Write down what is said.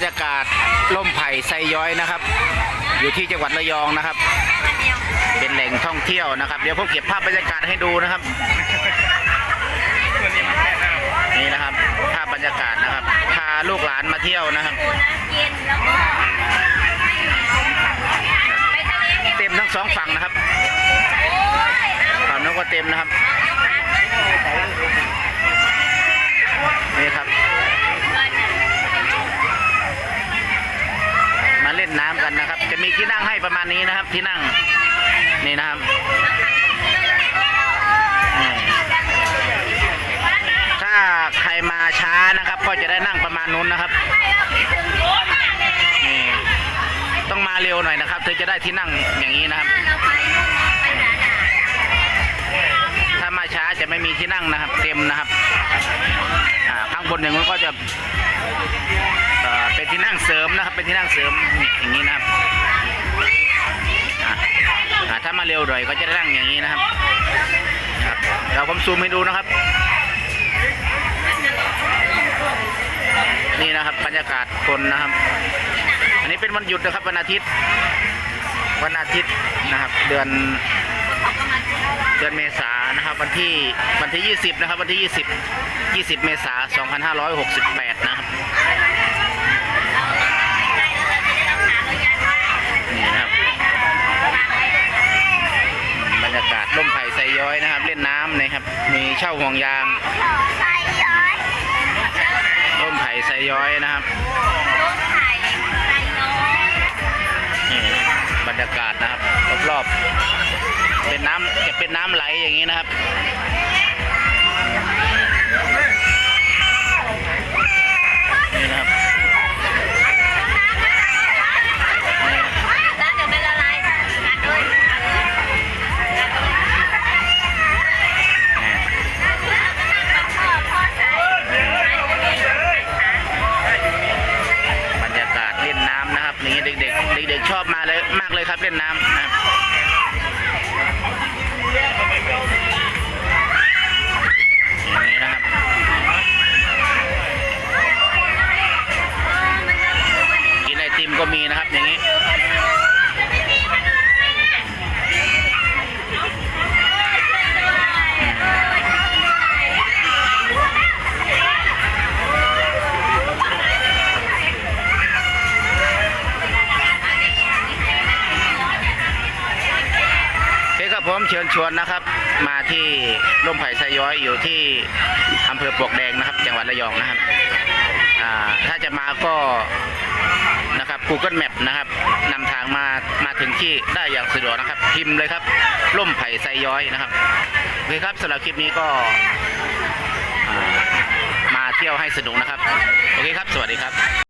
รยากาศล่มไผ่ไซย้อยนะครับ อยู่ที่จังหวัดระยองนะครับ เป็นแหล่งท่องเที่ยวนะครับ เดี๋ยวผมเก็บภาพบรรยากาศให้ดูนะครับนี่นะครับภาพบรรยากาศนะครับพาลูกหลานมาเที่ยวนะครับปูน้ำเย็นแล้วก็ไปทะเลเนี่ยเต็มทั้งสองฝั่งนะครับโอ้ยเอาฝั่งนู้นก็เต็มนะครับ ที่นั่งให้ประมาณนี้นะครับ ที่นั่งนี่นะครับถ้าใครมาช้านะครับ ก็จะได้นั่งประมาณนู้นนะครับนี่ต้องมาเร็วหน่อยนะครับถึงจะได้ที่นั่งอย่างนี้นะครับ ถ้ามาช้าจะไม่มีที่นั่งนะครับ เต็มนะครับข้างบนอย่างนู้นก็จะเป็นที่นั่งเสริมนะครับ เป็นที่นั่งเสริมอย่างนี้นะครับ ถ้ามาเร็วหน่อยก็จะได้นั่งอย่างนี้นะครับครับเดี๋ยวผมซูมให้ดูนะครับ นี่นะครับบรรยากาศคนนะครับ อันนี้เป็นวันหยุดนะครับวันอาทิตย์ วันอาทิตย์นะครับ เดือนเดือนเมษานะครับวันที่วันที่ 20 นะครับ วันที่ 20 20 เมษายน2568 นะครับนี่นะครับ บรรยากาศร่มไผ่ไซย้อยนะครับ เล่นน้ำนะครับ มีเช่าห่วงยางร่มไผ่ไซย้อยนะครับนี่บรรยากาศนะครับรอบๆเป็นน้ำจะเป็นน้ำไหลอย่างนี้นะครับ ล่นน้ำนะครับนี้นะครับกินไอติมก็มีนะครับอย่างนี้ ครับผมเชิญชวนนะครับ มาที่ร่มไผ่ไซย้อยอยู่ที่อำเภอปลวกแดงนะครับ จังหวัดระยองนะครับถ้าจะมาก็นะครับ Google Map นะครับนำทางมามาถึงที่ได้อย่างสะดวกนะครับ พิมพ์เลยครับร่มไผ่ไซย้อยนะครับโอเคครับสำหรับคลิปนี้ก็มาเที่ยวให้สนุกนะครับ โอเคครับ สวัสดีครับ